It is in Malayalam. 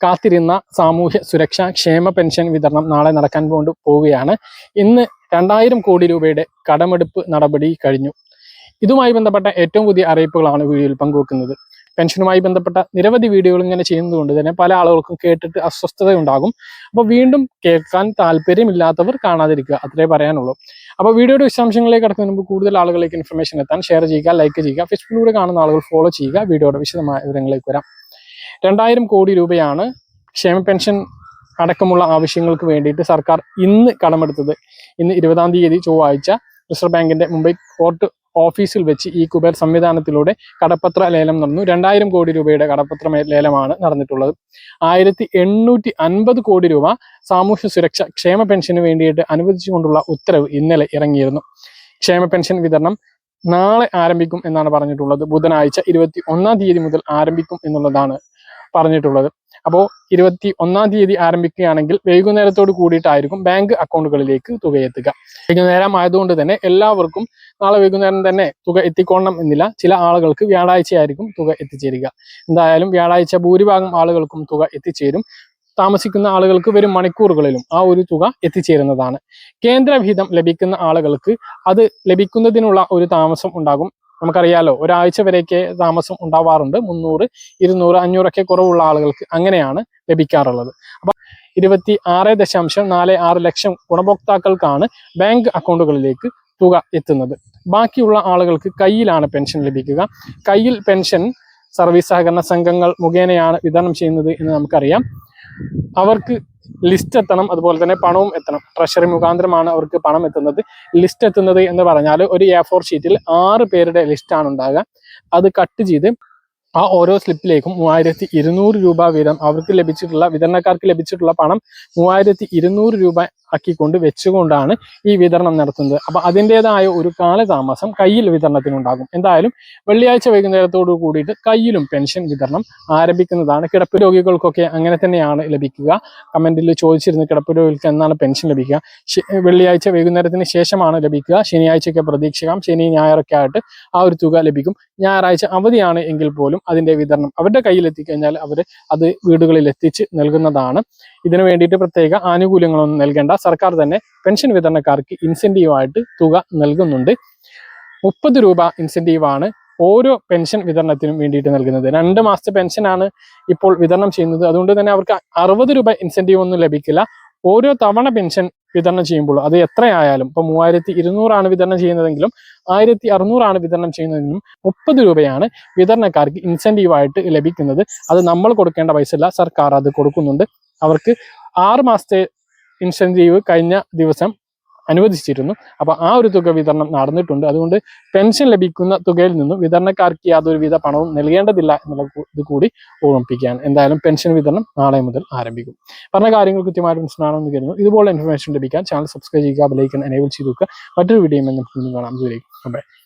കാത്തിരുന്ന സാമൂഹ്യ സുരക്ഷാ ക്ഷേമ പെൻഷൻ വിതരണം നാളെ നടക്കാൻ കൊണ്ട് പോവുകയാണ്. ഇന്ന് രണ്ടായിരം കോടി രൂപയുടെ കടമെടുപ്പ് നടപടി കഴിഞ്ഞു. ഇതുമായി ബന്ധപ്പെട്ട ഏറ്റവും പുതിയ അറിയിപ്പുകളാണ് വീഡിയോയിൽ പങ്കുവെക്കുന്നത്. പെൻഷനുമായി ബന്ധപ്പെട്ട നിരവധി വീഡിയോകൾ ഇങ്ങനെ ചെയ്യുന്നതുകൊണ്ട് തന്നെ പല ആളുകൾക്കും കേട്ടിട്ട് അസ്വസ്ഥത ഉണ്ടാകും അപ്പോൾ വീണ്ടും കേൾക്കാൻ താല്പര്യമില്ലാത്തവർ കാണാതിരിക്കുക അത്രേ പറയാനുള്ളൂ. അപ്പോൾ വീഡിയോയുടെ വിശദാംശങ്ങളിലേക്ക് കടക്കുന്നതിന് മുമ്പ് കൂടുതൽ ആളുകളിലേക്ക് ഇൻഫർമേഷൻ എത്താൻ ഷെയർ ചെയ്യുക ലൈക്ക് ചെയ്യുക ഫേസ്ബുക്കിലൂടെ കാണുന്ന ആളുകൾ ഫോളോ ചെയ്യുക വീഡിയോയുടെ വിശദമായ വിവരങ്ങളിലേക്ക് വരാം. രണ്ടായിരം കോടി രൂപയാണ് ക്ഷേമ പെൻഷൻ അടക്കമുള്ള ആവശ്യങ്ങൾക്ക് വേണ്ടിയിട്ട് സർക്കാർ ഇന്ന് കടമെടുത്തത്. ഇന്ന് ഇരുപതാം തീയതി ചൊവ്വാഴ്ച റിസർവ് ബാങ്കിന്റെ മുംബൈ കോർട്ട് ഓഫീസിൽ വെച്ച് ഈ കുബേർ സംവിധാനത്തിലൂടെ കടപ്പത്ര ലേലം നടന്നു. രണ്ടായിരം കോടി രൂപയുടെ കടപ്പത്ര ലേലമാണ് നടന്നിട്ടുള്ളത്. ആയിരത്തി എണ്ണൂറ്റി അൻപത് കോടി രൂപ സാമൂഹ്യ സുരക്ഷ ക്ഷേമ പെൻഷന് വേണ്ടിയിട്ട് അനുവദിച്ചുകൊണ്ടുള്ള ഉത്തരവ് ഇന്നലെ ഇറങ്ങിയിരുന്നു. ക്ഷേമ പെൻഷൻ വിതരണം നാളെ ആരംഭിക്കും എന്നാണ് പറഞ്ഞിട്ടുള്ളത്. ബുധനാഴ്ച ഇരുപത്തി ഒന്നാം തീയതി മുതൽ ആരംഭിക്കും എന്നുള്ളതാണ് പറഞ്ഞിട്ടുള്ളത്. അപ്പോൾ ഇരുപത്തി ഒന്നാം തീയതി ആരംഭിക്കുകയാണെങ്കിൽ വൈകുന്നേരത്തോട് കൂടിയിട്ടായിരിക്കും ബാങ്ക് അക്കൗണ്ടുകളിലേക്ക് തുക എത്തുക. വൈകുന്നേരം ആയതുകൊണ്ട് തന്നെ എല്ലാവർക്കും നാളെ വൈകുന്നേരം തന്നെ തുക എത്തിക്കൊള്ളണം എന്നില്ല. ചില ആളുകൾക്ക് വ്യാഴാഴ്ചയായിരിക്കും തുക എത്തിച്ചേരുക. എന്തായാലും വ്യാഴാഴ്ച ഭൂരിഭാഗം ആളുകൾക്കും തുക എത്തിച്ചേരും. താമസിക്കുന്ന ആളുകൾക്ക് വരും മണിക്കൂറുകളിലും ആ ഒരു തുക എത്തിച്ചേരുന്നതാണ്. കേന്ദ്രവിഹിതം ലഭിക്കുന്ന ആളുകൾക്ക് അത് ലഭിക്കുന്നതിനുള്ള ഒരു താമസം ഉണ്ടാകും. നമുക്കറിയാലോ ഒരാഴ്ച വരെയൊക്കെ താമസം ഉണ്ടാവാറുണ്ട്. മുന്നൂറ് ഇരുന്നൂറ് അഞ്ഞൂറൊക്കെ കുറവുള്ള ആളുകൾക്ക് അങ്ങനെയാണ് ലഭിക്കാറുള്ളത്. അപ്പൊ ഇരുപത്തി ആറ് ദശാംശം നാല് ആറ് ലക്ഷം ഗുണഭോക്താക്കൾക്കാണ് ബാങ്ക് അക്കൗണ്ടുകളിലേക്ക് തുക എത്തുന്നത്. ബാക്കിയുള്ള ആളുകൾക്ക് കയ്യിലാണ് പെൻഷൻ ലഭിക്കുക. കയ്യിൽ പെൻഷൻ സർവീസ് സഹകരണ സംഘങ്ങൾ മുഖേനയാണ് വിതരണം ചെയ്യുന്നത് എന്ന് നമുക്കറിയാം. അവർക്ക് ലിസ്റ്റ് എത്തണം അതുപോലെ തന്നെ പണവും എത്തണം. ട്രഷറി മുഖാന്തരമാണ് അവർക്ക് പണം എത്തുന്നത്. ലിസ്റ്റ് എത്തുന്നത് എന്ന് പറഞ്ഞാൽ ഒരു എ ഫോർ ഷീറ്റിൽ ആറ് പേരുടെ ലിസ്റ്റാണ് ഉണ്ടാകുക അത് കട്ട് ചെയ്ത് ആ ഓരോ സ്ലിപ്പിലേക്കും മൂവായിരത്തി ഇരുന്നൂറ് രൂപ വീതം അവർക്ക് ലഭിച്ചിട്ടുള്ള വിതരണക്കാർക്ക് ലഭിച്ചിട്ടുള്ള പണം മൂവായിരത്തി ഇരുന്നൂറ് രൂപ ആക്കിക്കൊണ്ട് വെച്ചുകൊണ്ടാണ് ഈ വിതരണം നടത്തുന്നത്. അപ്പൊ അതിന്റെതായ ഒരു കാലതാമസം കയ്യിൽ വിതരണത്തിനുണ്ടാകും. എന്തായാലും വെള്ളിയാഴ്ച വൈകുന്നേരത്തോടു കൂടിയിട്ട് കയ്യിലും പെൻഷൻ വിതരണം ആരംഭിക്കുന്നതാണ്. കിടപ്പ് രോഗികൾക്കൊക്കെ അങ്ങനെ തന്നെയാണ് ലഭിക്കുക. കമന്റിൽ ചോദിച്ചിരുന്നു കിടപ്പ് രോഗികൾക്ക് എന്നാണ് പെൻഷൻ ലഭിക്കുക? വെള്ളിയാഴ്ച വൈകുന്നേരത്തിന് ശേഷമാണ് ലഭിക്കുക. ശനിയാഴ്ചയൊക്കെ പ്രതീക്ഷിക്കാം. ശനി ഞായറൊക്കെ ആയിട്ട് ആ ഒരു തുക ലഭിക്കും. ഞായറാഴ്ച അവധിയാണ് എങ്കിൽ പോലും അതിന്റെ വിതരണം അവരുടെ കയ്യിൽ എത്തിക്കഴിഞ്ഞാൽ അവർ അത് വീടുകളിൽ എത്തിച്ച് നൽകുന്നതാണ്. ഇതിനു വേണ്ടിയിട്ട് പ്രത്യേക ആനുകൂല്യങ്ങളൊന്നും നൽകേണ്ട. സർക്കാർ തന്നെ പെൻഷൻ വിതരണക്കാർക്ക് ഇൻസെന്റീവായിട്ട് തുക നൽകുന്നുണ്ട്. മുപ്പത് രൂപ ഇൻസെന്റീവാണ് ഓരോ പെൻഷൻ വിതരണത്തിനും വേണ്ടിയിട്ട് നൽകുന്നത്. രണ്ട് മാസത്തെ പെൻഷനാണ് ഇപ്പോൾ വിതരണം ചെയ്യുന്നത്. അതുകൊണ്ട് തന്നെ അവർക്ക് അറുപത് രൂപ ഇൻസെന്റീവ് ഒന്നും ലഭിക്കില്ല. ഓരോ തവണ പെൻഷൻ വിതരണം ചെയ്യുമ്പോൾ അത് എത്രയായാലും ഇപ്പൊ മൂവായിരത്തി ഇരുന്നൂറാണ് വിതരണം ചെയ്യുന്നതെങ്കിലും ആയിരത്തി അറുന്നൂറാണ് വിതരണം ചെയ്യുന്നതെങ്കിലും മുപ്പത് രൂപയാണ് വിതരണക്കാർക്ക് ഇൻസെന്റീവായിട്ട് ലഭിക്കുന്നത്. അത് നമ്മൾ കൊടുക്കേണ്ട പൈസ സർക്കാർ അത് കൊടുക്കുന്നുണ്ട്. അവർക്ക് ആറ് മാസത്തെ ഇൻസെന്റീവ് കഴിഞ്ഞ ദിവസം അനുവദിച്ചിരുന്നു. അപ്പൊ ആ ഒരു തുക വിതരണം നടന്നിട്ടുണ്ട്. അതുകൊണ്ട് പെൻഷൻ ലഭിക്കുന്ന തുകയിൽ നിന്നും വിതരണക്കാർക്ക് യാതൊരുവിധ പണവും നൽകേണ്ടതില്ല എന്നുള്ള ഇത് കൂടി ഓർമ്മിപ്പിക്കുകയാണ്. എന്തായാലും പെൻഷൻ വിതരണം നാളെ മുതൽ ആരംഭിക്കും. പറഞ്ഞ കാര്യങ്ങൾ കൃത്യമായിട്ട് മനസ്സിലാണെന്ന് കരുതുന്നു. ഇതുപോലെ ഇൻഫർമേഷൻ ലഭിക്കാൻ ചാനൽ സബ്സ്ക്രൈബ് ചെയ്യുക ബെലൈക്കൺ എനേബിൾ ചെയ്ത് വെക്കുക. മറ്റൊരു വീഡിയോ കാണാം. ദൂരേക്ക്